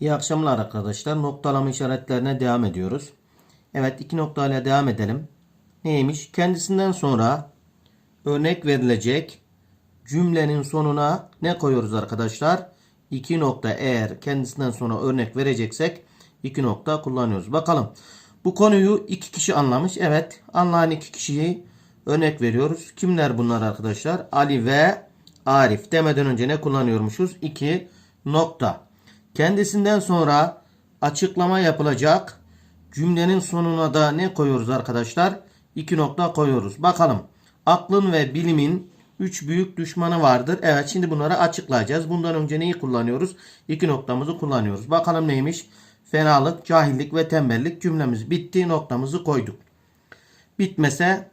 İyi akşamlar arkadaşlar. Noktalama işaretlerine devam ediyoruz. Evet iki noktayla devam edelim. Neymiş? Kendisinden sonra örnek verilecek cümlenin sonuna ne koyuyoruz arkadaşlar? İki nokta eğer kendisinden sonra örnek vereceksek iki nokta kullanıyoruz. Bakalım. Bu konuyu iki kişi anlamış. Evet anlayan iki kişiyi örnek veriyoruz. Kimler bunlar arkadaşlar? Ali ve Arif demeden önce ne kullanıyormuşuz? İki nokta. Kendisinden sonra açıklama yapılacak cümlenin sonuna da ne koyuyoruz arkadaşlar? İki nokta koyuyoruz. Bakalım. Aklın ve bilimin üç büyük düşmanı vardır. Evet şimdi bunları açıklayacağız. Bundan önce neyi kullanıyoruz? İki noktamızı kullanıyoruz. Bakalım neymiş? Fenalık, cahillik ve tembellik cümlemiz bitti. Noktamızı koyduk. Bitmese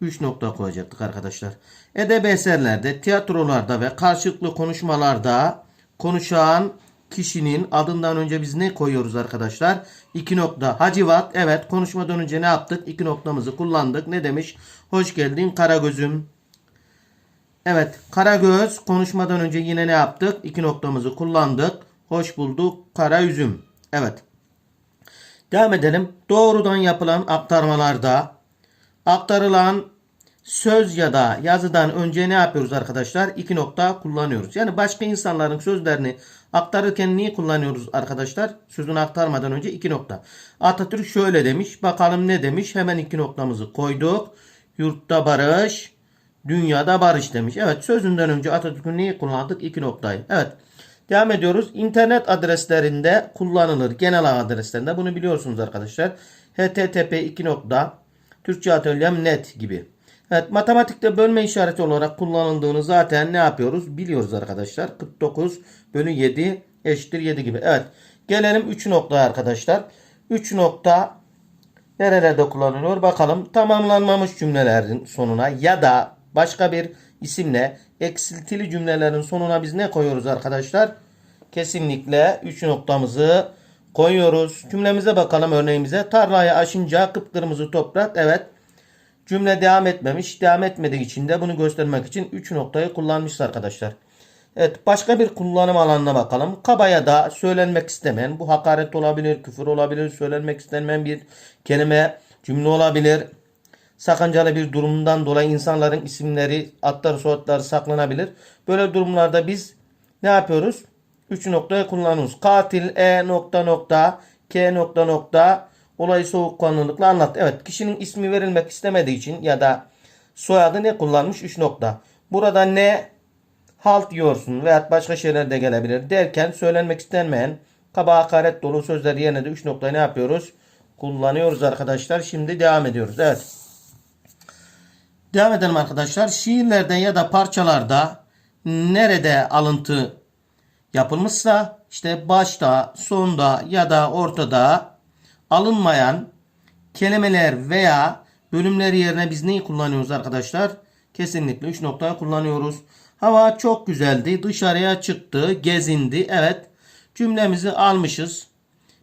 3 nokta koyacaktık arkadaşlar. Edebi eserlerde, tiyatrolarda ve karşılıklı konuşmalarda konuşan kişinin adından önce biz ne koyuyoruz arkadaşlar? 2 nokta. Hacivat. Evet konuşmadan önce ne yaptık? 2 noktamızı kullandık. Ne demiş? Hoş geldin Karagöz'üm. Evet Karagöz konuşmadan önce yine ne yaptık? 2 noktamızı kullandık. Hoş bulduk kara üzüm. Evet. Devam edelim. Doğrudan yapılan aktarmalarda aktarılan söz ya da yazıdan önce ne yapıyoruz arkadaşlar? İki nokta kullanıyoruz. Yani başka insanların sözlerini aktarırken niye kullanıyoruz arkadaşlar? Sözünü aktarmadan önce iki nokta. Atatürk şöyle demiş. Bakalım ne demiş? Hemen iki noktamızı koyduk. Yurtta barış, dünyada barış demiş. Evet sözünden önce Atatürk'ün neyi kullandık? İki noktayı. Evet. Devam ediyoruz. İnternet adreslerinde kullanılır. Genel adreslerinde. Bunu biliyorsunuz arkadaşlar. http 2 nokta Türkçe atölyem net gibi. Evet matematikte bölme işareti olarak kullanıldığını zaten ne yapıyoruz? Biliyoruz arkadaşlar. 49 bölü 7 eşittir 7 gibi. Evet. Gelelim 3 noktaya arkadaşlar. 3 nokta nerelerde kullanılıyor? Bakalım. Tamamlanmamış cümlelerin sonuna ya da başka bir isimle eksiltili cümlelerin sonuna biz ne koyuyoruz arkadaşlar? Kesinlikle 3 noktamızı koyuyoruz. Cümlemize bakalım örneğimize. Tarlayı aşınca kıpkırmızı toprak. Evet. Cümle devam etmemiş. Devam etmediği için de bunu göstermek için 3 noktayı kullanmışız arkadaşlar. Evet başka bir kullanım alanına bakalım. Kabaya da söylenmek istemeyen bu hakaret olabilir, küfür olabilir, söylenmek istenmeyen bir kelime, cümle olabilir. Sakıncalı bir durumdan dolayı insanların isimleri, adları, soyadları saklanabilir. Böyle durumlarda biz ne yapıyoruz? 3 noktayı kullanıyoruz. Katil E nokta nokta K nokta nokta olayı soğukkanlılıkla anlat. Evet kişinin ismi verilmek istemediği için ya da soyadı ne kullanmış? 3 nokta. Burada ne halt yiyorsun veya başka şeyler de gelebilir derken söylenmek istenmeyen kaba hakaret dolu sözler yerine de 3 noktayı ne yapıyoruz? Kullanıyoruz arkadaşlar. Şimdi devam ediyoruz. Evet. Devam edelim arkadaşlar. Şiirlerde ya da parçalarda nerede alıntı yapılmışsa işte başta, sonda ya da ortada alınmayan kelimeler veya bölümler yerine biz neyi kullanıyoruz arkadaşlar? Kesinlikle 3 noktayı kullanıyoruz. Hava çok güzeldi. Dışarıya çıktı. Gezindi. Evet. Cümlemizi almışız.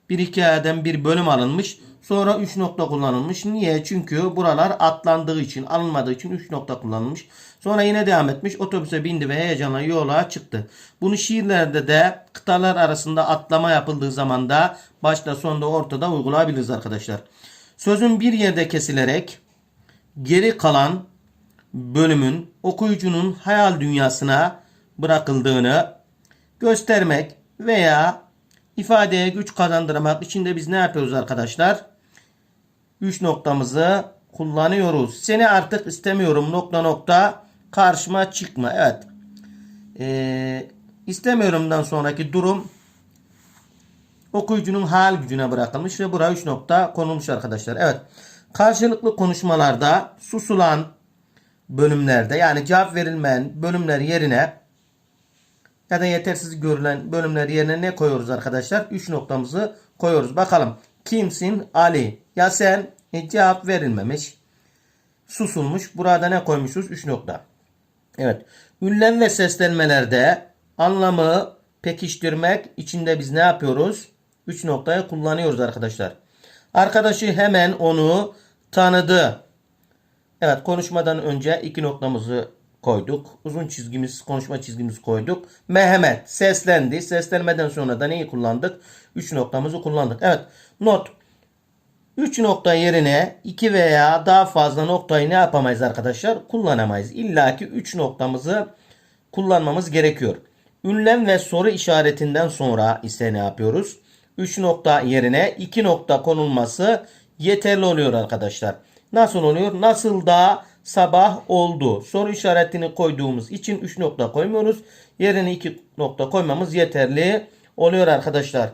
Bir hikayeden bir bölüm alınmış. Sonra 3 nokta kullanılmış. Niye? Çünkü buralar atlandığı için, alınmadığı için 3 nokta kullanılmış. Sonra yine devam etmiş. Otobüse bindi ve heyecanla yola çıktı. Bunu şiirlerde de kıtalar arasında atlama yapıldığı zaman da başta sonda ortada uygulayabiliriz arkadaşlar. Sözün bir yerde kesilerek geri kalan bölümün okuyucunun hayal dünyasına bırakıldığını göstermek veya ifadeye güç kazandırmak için de biz ne yapıyoruz arkadaşlar? 3 noktamızı kullanıyoruz. Seni artık istemiyorum nokta nokta karşıma çıkma. Evet. Ee, istemiyorumdan sonraki durum okuyucunun hayal gücüne bırakılmış ve buraya 3 nokta konulmuş arkadaşlar. Evet. Karşılıklı konuşmalarda susulan bölümlerde yani cevap verilmeyen bölümler yerine ya da yetersiz görülen bölümler yerine ne koyuyoruz arkadaşlar? 3 noktamızı koyuyoruz. Bakalım. Kimsin? Ali. Ya sen? E, cevap verilmemiş. Susulmuş. Burada ne koymuşuz? 3 nokta. Evet. Ünlem ve seslenmelerde anlamı pekiştirmek içinde biz ne yapıyoruz? 3 noktayı kullanıyoruz arkadaşlar. Arkadaşı hemen onu tanıdı. Evet konuşmadan önce iki noktamızı koyduk. Uzun çizgimiz, konuşma çizgimizi koyduk. Mehmet seslendi. Seslenmeden sonra da neyi kullandık? 3 noktamızı kullandık. Evet. Not. 3 nokta yerine 2 veya daha fazla noktayı ne yapamayız arkadaşlar? Kullanamayız. İlla ki 3 noktamızı kullanmamız gerekiyor. Ünlem ve soru işaretinden sonra ise ne yapıyoruz? 3 nokta yerine 2 nokta konulması yeterli oluyor arkadaşlar. Nasıl oluyor? Nasıl da sabah oldu. Soru işaretini koyduğumuz için 3 nokta koymuyoruz. Yerine 2 nokta koymamız yeterli oluyor arkadaşlar.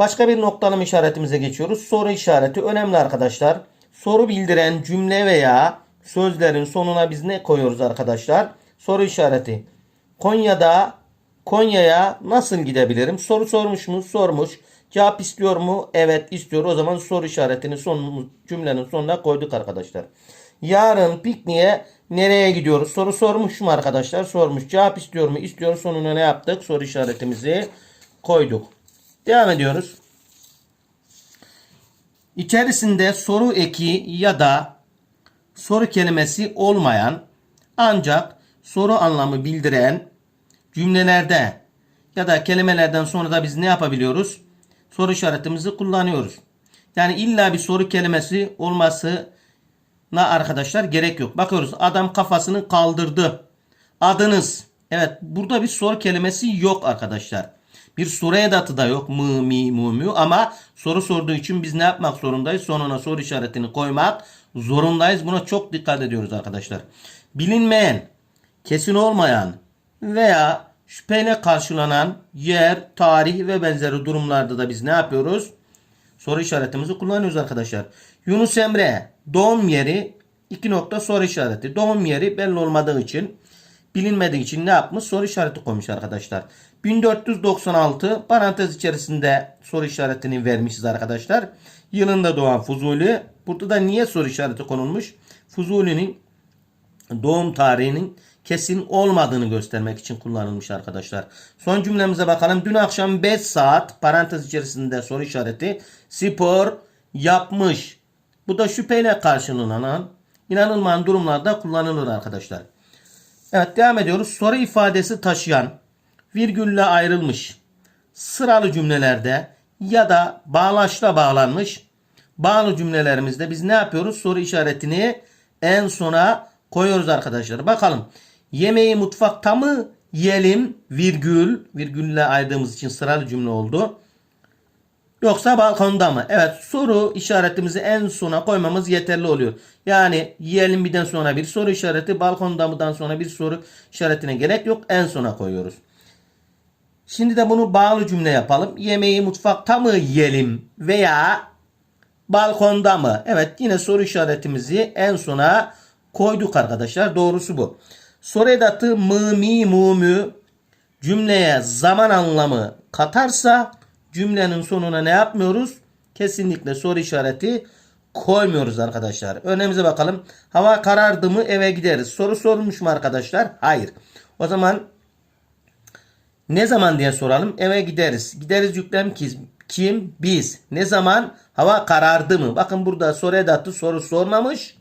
Başka bir noktalama işaretimize geçiyoruz. Soru işareti önemli arkadaşlar. Soru bildiren cümle veya sözlerin sonuna biz ne koyuyoruz arkadaşlar? Soru işareti. Konya'da Konya'ya nasıl gidebilirim? Soru sormuş mu? Sormuş. Cevap istiyor mu? Evet istiyor. O zaman soru işaretini son cümlenin sonuna koyduk arkadaşlar. Yarın pikniğe nereye gidiyoruz? Soru sormuş mu arkadaşlar? Sormuş. Cevap istiyor mu? İstiyor. Sonuna ne yaptık? Soru işaretimizi koyduk. Devam ediyoruz. İçerisinde soru eki ya da soru kelimesi olmayan ancak soru anlamı bildiren cümlelerde ya da kelimelerden sonra da biz ne yapabiliyoruz? Soru işaretimizi kullanıyoruz. Yani illa bir soru kelimesi olmasına arkadaşlar gerek yok. Bakıyoruz adam kafasını kaldırdı. Adınız. Evet burada bir soru kelimesi yok arkadaşlar. Bir soru edatı da yok. Mı, mi, mu, mu. Ama soru sorduğu için biz ne yapmak zorundayız? Sonuna soru işaretini koymak zorundayız. Buna çok dikkat ediyoruz arkadaşlar. Bilinmeyen, kesin olmayan veya şüpheyle karşılanan yer, tarih ve benzeri durumlarda da biz ne yapıyoruz? Soru işaretimizi kullanıyoruz arkadaşlar. Yunus Emre doğum yeri iki nokta soru işareti. Doğum yeri belli olmadığı için bilinmediği için ne yapmış? Soru işareti koymuş arkadaşlar. 1496 parantez içerisinde soru işaretini vermişiz arkadaşlar. Yılında doğan Fuzuli. Burada da niye soru işareti konulmuş? Fuzuli'nin doğum tarihinin kesin olmadığını göstermek için kullanılmış arkadaşlar. Son cümlemize bakalım. Dün akşam 5 saat parantez içerisinde soru işareti spor yapmış. Bu da şüpheyle karşılanan inanılmayan durumlarda kullanılır arkadaşlar. Evet devam ediyoruz. Soru ifadesi taşıyan virgülle ayrılmış sıralı cümlelerde ya da bağlaçla bağlanmış bağlı cümlelerimizde biz ne yapıyoruz? Soru işaretini en sona koyuyoruz arkadaşlar. Bakalım. Yemeği mutfakta mı yiyelim virgül virgülle ayırdığımız için sıralı cümle oldu. Yoksa balkonda mı? Evet soru işaretimizi en sona koymamız yeterli oluyor. Yani yiyelim birden sonra bir soru işareti balkonda mıdan sonra bir soru işaretine gerek yok. En sona koyuyoruz. Şimdi de bunu bağlı cümle yapalım. Yemeği mutfakta mı yiyelim veya balkonda mı? Evet yine soru işaretimizi en sona koyduk arkadaşlar. Doğrusu bu. Soru edatı mı mi mu cümleye zaman anlamı katarsa cümlenin sonuna ne yapmıyoruz? Kesinlikle soru işareti koymuyoruz arkadaşlar. Örneğimize bakalım. Hava karardı mı eve gideriz. Soru sorulmuş mu arkadaşlar? Hayır. O zaman ne zaman diye soralım. Eve gideriz. Gideriz yüklem kim? Kim? Biz. Ne zaman? Hava karardı mı? Bakın burada soru edatı soru sormamış.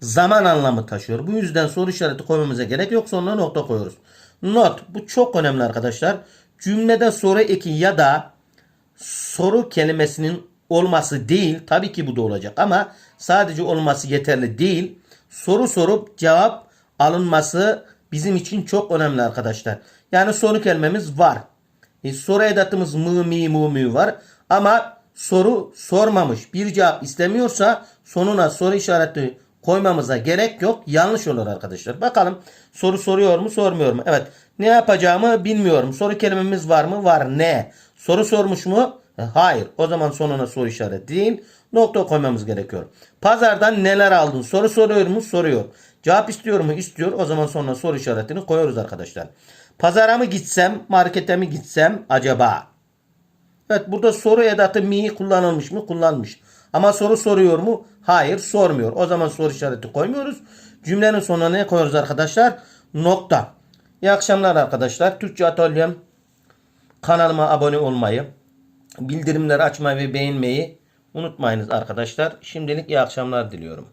Zaman anlamı taşıyor. Bu yüzden soru işareti koymamıza gerek yok. Sonuna nokta koyuyoruz. Not. Bu çok önemli arkadaşlar. Cümlede soru eki ya da soru kelimesinin olması değil. Tabii ki bu da olacak ama sadece olması yeterli değil. Soru sorup cevap alınması bizim için çok önemli arkadaşlar. Yani soru kelimemiz var. E, soru edatımız mı mi mu mu var. Ama soru sormamış. Bir cevap istemiyorsa sonuna soru işareti koymamıza gerek yok. Yanlış olur arkadaşlar. Bakalım soru soruyor mu sormuyor mu? Evet. Ne yapacağımı bilmiyorum. Soru kelimemiz var mı? Var. Ne? Soru sormuş mu? E, Hayır. O zaman sonuna soru işareti değil. Nokta koymamız gerekiyor. Pazardan neler aldın? Soru soruyor mu? Soruyor. Cevap istiyor mu? İstiyor. O zaman sonuna soru işaretini koyuyoruz arkadaşlar. Pazara mı gitsem? Markete mi gitsem? Acaba? Evet burada soru edatı mi kullanılmış mı? Kullanmış. Ama soru soruyor mu? Hayır sormuyor. O zaman soru işareti koymuyoruz. Cümlenin sonuna ne koyuyoruz arkadaşlar? Nokta. İyi akşamlar arkadaşlar. Türkçe Atölyem kanalıma abone olmayı, bildirimleri açmayı ve beğenmeyi unutmayınız arkadaşlar. Şimdilik iyi akşamlar diliyorum.